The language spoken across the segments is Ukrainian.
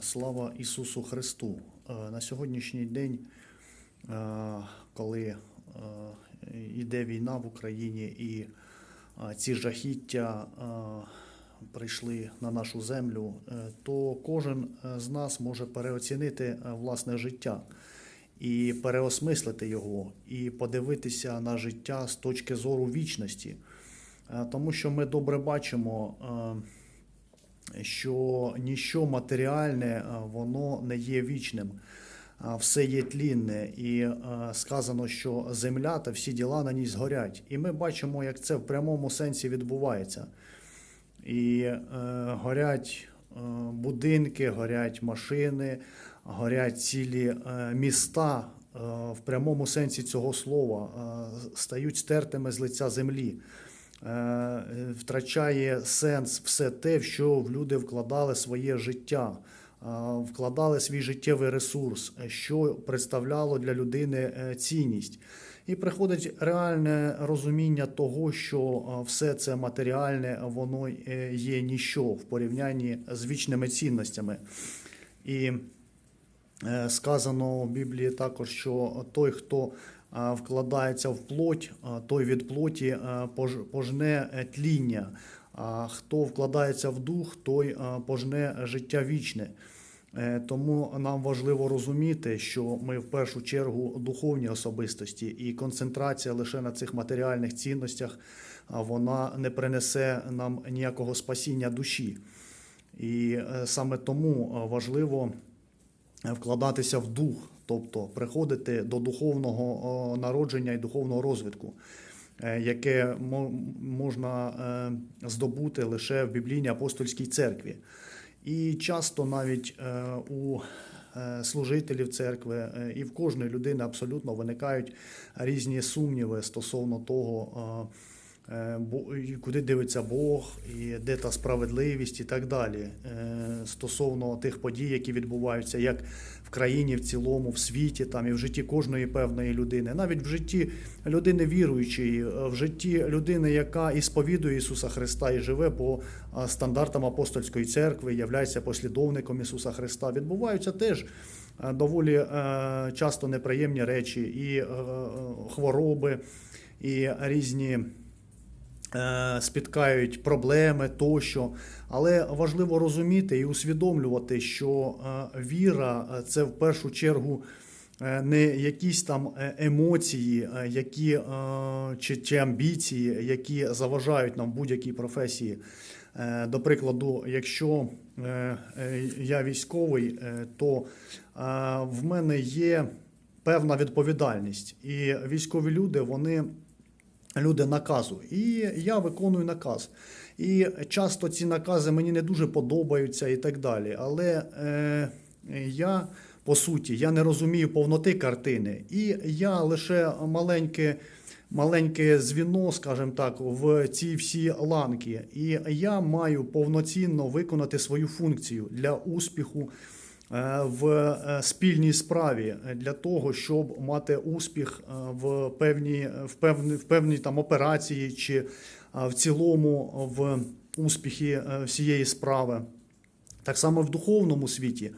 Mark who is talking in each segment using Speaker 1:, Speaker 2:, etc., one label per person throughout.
Speaker 1: Слава Ісусу Христу! Е, На сьогоднішній день, е, коли е, йде війна в Україні і ці жахіття прийшли на нашу землю, то кожен з нас може переоцінити власне життя і переосмислити його, і подивитися на життя з точки зору вічності. Тому що ми добре бачимо. Е, що ніщо матеріальне е, воно не є вічним, а все є тлінне, і е, сказано, що земля та всі діла на ній згорять. І ми бачимо, як це в прямому сенсі відбувається. І е, горять е, будинки, горять машини, горять цілі е, міста е, в прямому сенсі цього слова, е, стають стертими з лиця землі. Е, Втрачає сенс все те, в що в люди вкладали своє життя, е, вкладали свій життєвий ресурс, е, що представляло для людини цінність. І приходить реальне розуміння того, що все це матеріальне, воно є ніщо в порівнянні з вічними цінностями. І Сказано в Біблії також, що той, хто вкладається в плоть, е, той від плоті е, пожне е, тління. А хто вкладається в дух, той е, пожне життя вічне. Е, Тому нам важливо розуміти, що ми в першу чергу духовні особистості, і концентрація лише на цих матеріальних цінностях вона не принесе нам ніякого спасіння душі. І е, саме тому е, важливо вкладатися в дух, тобто приходити до духовного народження і духовного розвитку, е, яке можна е, здобути лише в біблійній апостольській церкві. І часто навіть е, у служителів церкви і в кожної людини абсолютно виникають різні сумніви стосовно того, куди дивиться Бог, і де та справедливість, і так далі. Е, Стосовно тих подій, які відбуваються, як в країні в цілому, в світі, там і в житті кожної певної людини, навіть в житті людини віруючої, е, в житті людини, яка і сповідує Ісуса Христа і живе по стандартам апостольської церкви, являється послідовником Ісуса Христа, відбуваються теж е, доволі е, часто неприємні речі, і е, е, хвороби, і різні е, спіткають проблеми тощо. Але важливо розуміти і усвідомлювати, що е, віра е, це в першу чергу. е, Не якісь там е, емоції, е, які е, чи, чи амбіції, які заважають нам будь-якій професії. Е, До прикладу, якщо е, е, я військовий, е, то е, в мене є певна відповідальність, і військові люди вони люди наказу. І я виконую наказ. І часто ці накази мені не дуже подобаються і так далі. Але е, я, по суті, я не розумію повноти картини. І я лише маленьке. Маленьке звіно, скажімо так, в ці всі ланки, і я маю повноцінно виконати свою функцію для успіху в е, спільній справі е, для того, щоб мати успіх е, в певній в певні, в певній там операції чи е, в цілому в успіхі е, всієї справи. Так само в духовному світі.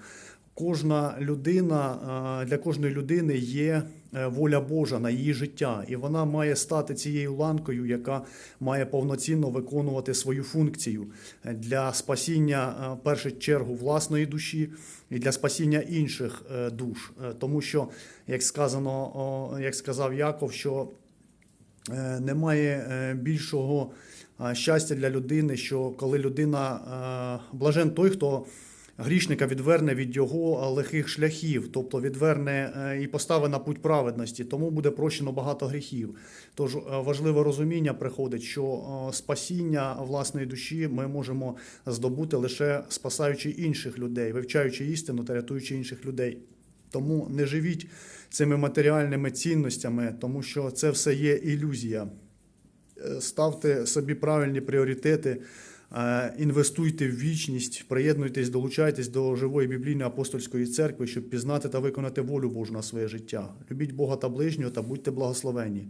Speaker 1: Кожна людина е, для кожної людини є е, воля Божа на її життя, і вона має стати цією ланкою, яка має повноцінно виконувати свою функцію для спасіння е, в першу чергу власної душі і для спасіння інших душ. Тому що, як сказано, як сказав Яков, що немає більшого щастя для людини, що коли людина блажен той, хто грішника відверне від його лихих шляхів, тобто відверне е, і поставить на путь праведності, тому буде прощено багато гріхів. Тож е, важливе розуміння приходить, що е, спасіння власної душі ми можемо здобути лише спасаючи інших людей, вивчаючи істину та рятуючи інших людей. Тому не живіть цими матеріальними цінностями, тому що це все є ілюзія. Ставте собі правильні пріоритети, інвестуйте в вічність, приєднуйтесь, долучайтесь до живої біблійної апостольської церкви, щоб пізнати та виконати волю Божу на своє життя. Любіть Бога та ближнього та будьте благословені.